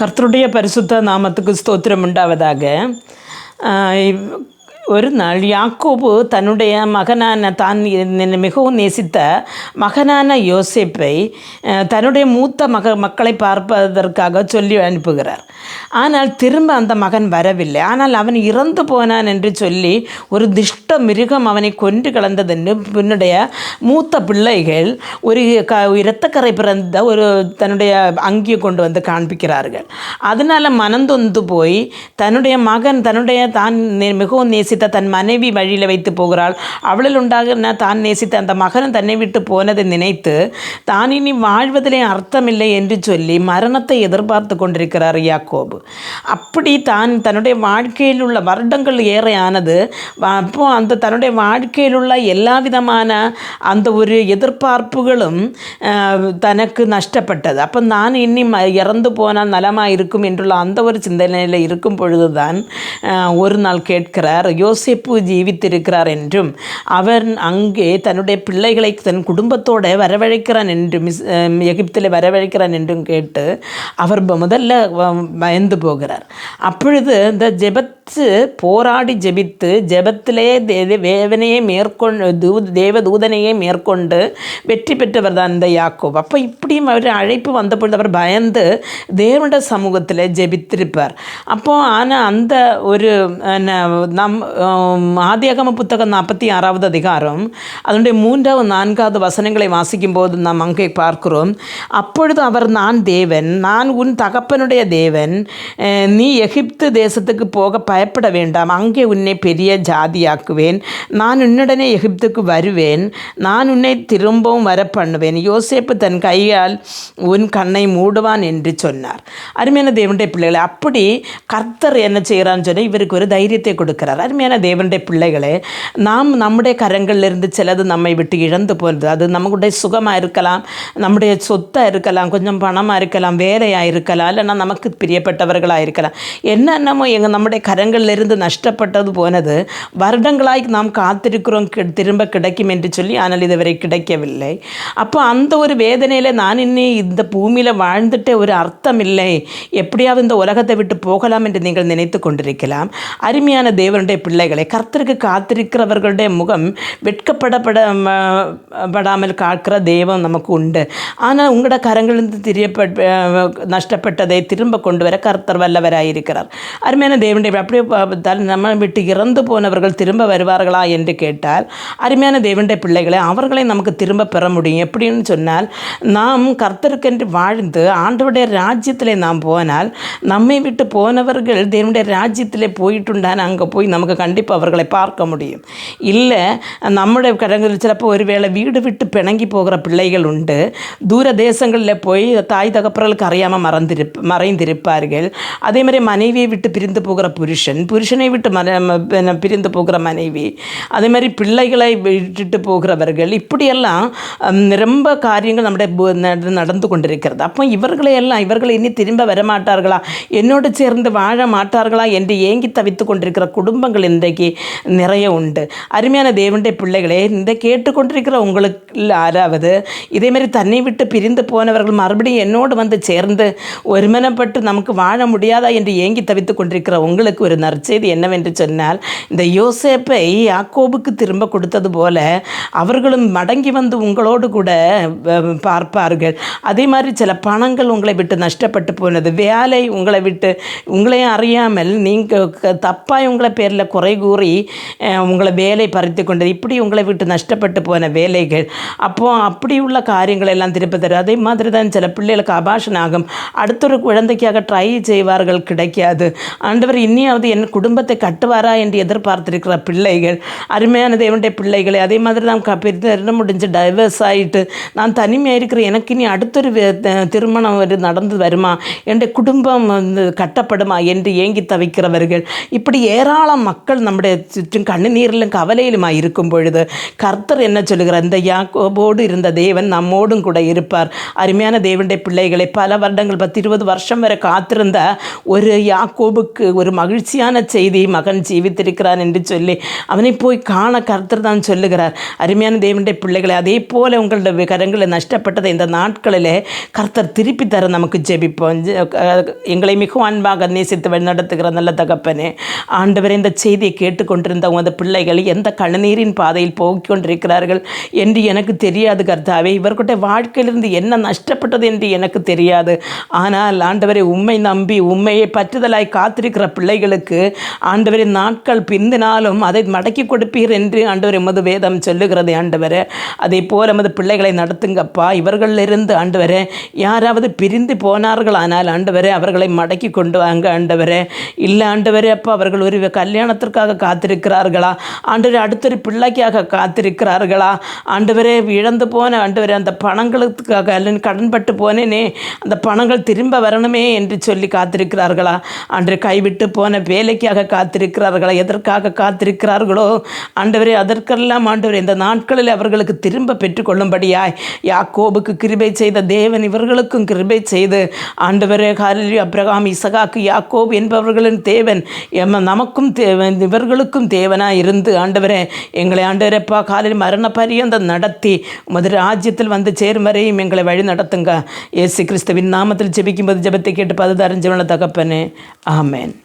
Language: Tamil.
கர்த்தருடைய பரிசுத்த நாமத்துக்கு ஸ்தோத்திரம் உண்டாவதாக. ஒரு நாள் யாக்கோபு தன்னுடைய மகனான தான் மிகவும் நேசித்த மகனான யோசேப்பை தன்னுடைய மூத்த மக மக்களை பார்ப்பதற்காக சொல்லி அனுப்புகிறார். ஆனால் திரும்ப அந்த மகன் வரவில்லை. ஆனால் அவன் இறந்து போனான் என்று சொல்லி ஒரு திஷ்ட மிருகம் அவனை கொன்று கலந்ததென்று பின்னுடைய மூத்த பிள்ளைகள் ஒரு க இரத்தக்கரை பிறந்த ஒரு தன்னுடைய அங்கியை கொண்டு வந்து காண்பிக்கிறார்கள். அதனால் மனந்தொந்து போய் தன்னுடைய மகன் தன்னுடைய தான் மிகவும் நேசி நேசித்த தன் மனைவி வழியில் வைத்து போகிறாள். அவளில் உண்டாகின தான் நேசித்த அந்த மகனும் தன்னை விட்டு போனதை நினைத்து தான் இனி வாழ்வதிலே அர்த்தமில்லை என்று சொல்லி மரணத்தை எதிர்பார்த்து கொண்டிருக்கிறார் யாக்கோபு. அப்படி தான் தன்னுடைய வாழ்க்கையில் உள்ள வருடங்கள் ஏற ஆனது அப்போ அந்த தன்னுடைய வாழ்க்கையில் உள்ள எல்லா விதமான அந்த ஒரு எதிர்பார்ப்புகளும் தனக்கு நஷ்டப்பட்டது. அப்போ நான் இனி இறந்து போனால் நலமாக இருக்கும் என்றுள்ள அந்த ஒரு சிந்தனையில் இருக்கும் பொழுது தான் ஒரு நாள் கேட்கிறார் ஐயோ யோசிப்பு ஜீவித்திருக்கிறார் என்றும் அவர் அங்கே தன்னுடைய பிள்ளைகளை தன் குடும்பத்தோட வரவழைக்கிறான் என்றும் எகிப்தில் வரவழைக்கிறான் என்றும் கேட்டு அவர் முதல்ல வ- பயந்து போகிறார். அப்பொழுது இந்த ஜெபத் ஜெபத்து போராடி ஜெபித்து ஜெபத்திலே தேவனையே மேற்கொண்டு தூ தேவ தூதனையே மேற்கொண்டு வெற்றி பெற்றவர் தான் இந்த யாக்கோப். அப்போ இப்படியும் அவர் அழைப்பு வந்த பொழுது அவர் பயந்து தேவனுடைய சமூகத்தில் ஜெபித்திருப்பார். அப்போ ஆனால் அந்த ஒரு நம் ஆதியகம புத்தகம் நாற்பத்தி ஆறாவது அதிகாரம் அதனுடைய மூன்றாவது நான்காவது வசனங்களை வாசிக்கும் போது நாம் அங்கே பார்க்கிறோம். அப்பொழுது அவர் நான் தேவன் நான் உன் தகப்பனுடைய தேவன் நீ எகிப்து தேசத்துக்கு போக பயப்பட வேண்டாம். அங்கே உன்னை பெரிய ஜாதியாக்குவேன். நான் உன்னுடனே எகிப்துக்கு வருவேன். நான் உன்னை திரும்பவும் வர பண்ணுவேன் யோசேப்பு தன் கையால் உன் கண்ணை மூடுவான் என்று சொன்னார். அருமையான தேவனுடைய பிள்ளைகளை அப்படி கர்த்தர் என்ன செய்கிறான்னு சொன்னால் இவருக்கு ஒரு தைரியத்தை கொடுக்கிறார். அருமையான தேவனுடைய பிள்ளைகளே நாம் நம்முடைய கரங்களிலிருந்து சிலது நம்மை விட்டு இழந்து போகிறது. அது நம்மளுடைய சுகமாக இருக்கலாம் நம்முடைய சொத்தாக இருக்கலாம் கொஞ்சம் பணமாக இருக்கலாம் வேலையாக இருக்கலாம் இல்லைன்னா நமக்கு பிரியப்பட்டவர்களாக இருக்கலாம். என்னென்னமோ எங்கள் நம்முடைய கரங்களிலிருந்து நஷ்டப்பட்டது போனது. வருடங்களாய் நாம் காத்திருக்கிறோம் திரும்ப கிடைக்கும் என்று சொல்லி ஆனால் இதுவரை கிடைக்கவில்லை. அப்போ அந்த ஒரு வேதனையில் நான் இன்னி இந்த பூமியில் வாழ்ந்துட்டு ஒரு அர்த்தம் இல்லை. எப்படியாவது இந்த உலகத்தை விட்டு போகலாம் என்று நீங்கள் நினைத்து கொண்டிருக்கலாம். அருமையான தேவனுடைய பிள்ளைகளை கர்த்தருக்கு காத்திருக்கிறவர்களுடைய முகம் வெட்கப்படப்பட படாமல் காக்கிற தெய்வம் நமக்கு உண்டு. ஆனால் உங்களோட கரங்களிலிருந்து திரியப்பட் நஷ்டப்பட்டதை திரும்ப கொண்டு வர கர்த்தர் வல்லவராயிருக்கிறார். அருமையான தேவனுடைய அப்படியே பார்த்தால் நம்ம விட்டு இறந்து போனவர்கள் திரும்ப வருவார்களா என்று கேட்டால் அருமையான தேவனுடைய பிள்ளைகளை அவர்களை நமக்கு திரும்ப பெற முடியும். எப்படின்னு சொன்னால் நாம் கர்த்தருக்கென்று வாழ்ந்து ஆண்டவருடைய ராஜ்யத்தில் நாம் போனால் நம்மை விட்டு போனவர்கள் தேவனுடைய ராஜ்யத்தில் போயிட்டுண்டான அங்கே போய் நமக்கு கண்டிப்பாக அவர்களை பார்க்க முடியும். இல்லை நம்முடைய கடங்களில் சிலப்போ ஒருவேளை வீடு விட்டு பிணங்கி போகிற பிள்ளைகள் உண்டு. தூர தேசங்களில் போய் தாய் தகப்பர்களுக்கு அறியாமல் மறந்திருப் மறைந்திருப்பார்கள். அதே மாதிரி மனைவியை விட்டு பிரிந்து போகிற புருஷன் புருஷன். புருஷனை விட்டு மன பிரிந்து போகிற மனைவி. அதே மாதிரி பிள்ளைகளை விட்டுட்டு போகிறவர்கள். இப்படியெல்லாம் ரொம்ப காரியங்கள் நம்முடைய நடந்து கொண்டிருக்கிறது. அப்போ இவர்களை எல்லாம் இவர்கள் இனி திரும்ப வரமாட்டார்களா? என்னோடு சேர்ந்து வாழ மாட்டார்களா? என்று ஏங்கி தவித்து கொண்டிருக்கிற குடும்பங்கள் இன்றைக்கு நிறைய உண்டு. அருமையான தேவனுடைய பிள்ளைகளே இந்த கேட்டுக்கொண்டிருக்கிற உங்களுக்கு யாராவது இதே தன்னை விட்டு பிரிந்து போனவர்கள் மறுபடியும் என்னோடு வந்து சேர்ந்து ஒருமனப்பட்டு நமக்கு வாழ முடியாதா? என்று ஏங்கி தவித்து கொண்டிருக்கிற உங்களுக்கு ஒரு நற்செய்தி என்னவென்று சொன்னால் இந்த யோசேப்பை யாக்கோபுக்கு திரும்ப கொடுத்தது போல அவர்களும் மடங்கி வந்து உங்களோடு கூட பார்ப்பார்கள். அதே மாதிரி சில பணங்கள் உங்களை விட்டு நஷ்டப்பட்டு போனது வேலை உங்களை விட்டு உங்களையும் அறியாமல் நீங்கள் தப்பாக உங்களை பேரில் குறை கூறி உங்களை வேலை பறித்து கொண்டது இப்படி உங்களை விட்டு நஷ்டப்பட்டு போன வேலைகள். அப்போ அப்படி உள்ள காரியங்கள் எல்லாம் திருப்பி தரும் அதே மாதிரி தான் சில பிள்ளைகளுக்கு அபாஷன் ஆகும் அடுத்தொரு குழந்தைக்காக ட்ரை செய்வார்கள் கிடைக்காது. ஆண்டவர் இன்னியாவது என் குடும்பத்தை கட்டுவாரா என்று எதிர்பார்த்திருக்கிற பிள்ளைகள் அருமையான தேவனுடைய பிள்ளைகளை அதே மாதிரி நாம் பிரிந்து முடிஞ்சு டைவர்ஸ் ஆகிட்டு நான் தனிமையாக இருக்கிற எனக்கு இனி அடுத்தொரு திருமணம் ஒரு நடந்து வருமா? என் குடும்பம் வந்து கட்டப்படுமா? என்று ஏங்கி தவிக்கிறவர்கள். இப்படி ஏராளம் மக்கள் நம்முடைய சுற்றும் கண்ணுநீரிலும் கவலையிலுமா இருக்கும் பொழுது கர்த்தர் என்ன சொல்லுகிறார்? இந்த யாக்கோபோடு இருந்த தேவன் நம்மோடும் கூட இருப்பார். அருமையான தேவனுடைய பிள்ளைகளை பல வருடங்கள் பத்து இருபது வருஷம் வரை காத்திருந்த ஒரு யாக்கோபுக்கு ஒரு மகிழ்ச்சி ஆசியான செய்தி மகன் ஜீவித்திருக்கிறான் என்று சொல்லி அவனை போய் காண கர்த்தர் தான் சொல்லுகிறார். அருமையான தேவனுடைய பிள்ளைகளை அதே போல உங்களுடைய கரங்களை நஷ்டப்பட்டதை இந்த நாட்களிலே கர்த்தர் திருப்பி தர நமக்கு ஜெபிப்போம். எங்களை மிகவும் அன்பாக நேசித்து வழிநடத்துகிற நல்ல தகப்பனே ஆண்டவர் இந்த செய்தியை கேட்டுக்கொண்டிருந்த உமது பிள்ளைகள் எந்த கழுநீரின் பாதையில் போகிக் கொண்டிருக்கிறார்கள் என்று எனக்கு தெரியாது கர்த்தாவே. இவர்களுடைய வாழ்க்கையிலிருந்து என்ன நஷ்டப்பட்டது என்று எனக்கு தெரியாது. ஆனால் ஆண்டவரை உண்மை நம்பி உண்மையை பற்றுதலாய் காத்திருக்கிற பிள்ளைகளுக்கு ஆண்டவரின் நாட்கள் பிந்தினாலும் அதை மடக்கி கொடுப்பீர் என்று ஆண்டவர் எமது வேதம் சொல்லுகிறது ஆண்டவரே. அதே போல் எமது பிள்ளைகளை நடத்துங்கப்பா. இவர்களிலிருந்து ஆண்டவரே யாராவது பிரிந்து போனார்களானால் ஆண்டவரே அவர்களை மடக்கி கொண்டு வாங்க ஆண்டவரே. இல்லை ஆண்டவரே அப்போ அவர்கள் ஒரு கல்யாணத்திற்காக காத்திருக்கிறார்களா? ஆண்டவர் அடுத்தொரு பிள்ளைக்காக காத்திருக்கிறார்களா? ஆண்டவரே இழந்து போன ஆண்டவரே அந்த பணங்களுக்காக அல்லது கடன்பட்டு போனேனே அந்த பணங்கள் திரும்ப வரணுமே என்று சொல்லி காத்திருக்கிறார்களா? அன்று கைவிட்டு போன வேலைக்காக காத்திருக்கிறார்களா? எதற்காக காத்திருக்கிறார்களோ? ஆண்டவரே அதற்கெல்லாம் ஆண்டவர் இந்த நாட்களில் அவர்களுக்கு திரும்ப பெற்றுக்கொள்ளும்படியாய் யாக்கோபுக்கு கிருபை செய்த தேவன் இவர்களுக்கும் கிருபை செய்து ஆண்டவரே ஹாலி அப்ரகாம் இசகாக்கு யாக்கோப் என்பவர்களின் தேவன் எம்ம நமக்கும் தேவன் இவர்களுக்கும் தேவனாக இருந்து ஆண்டவரே எங்களை ஆண்டவரப்பா காலில் மரண பரியந்தம் நடத்தி உமது ராஜ்யத்தில் வந்து சேரும் வரையும் எங்களை வழி நடத்துங்க. ஏசு கிறிஸ்துவின் நாமத்தில் ஜெபிக்கும்போது ஜெபத்தை கேட்டு பதது தகப்பனே. ஆமேன்.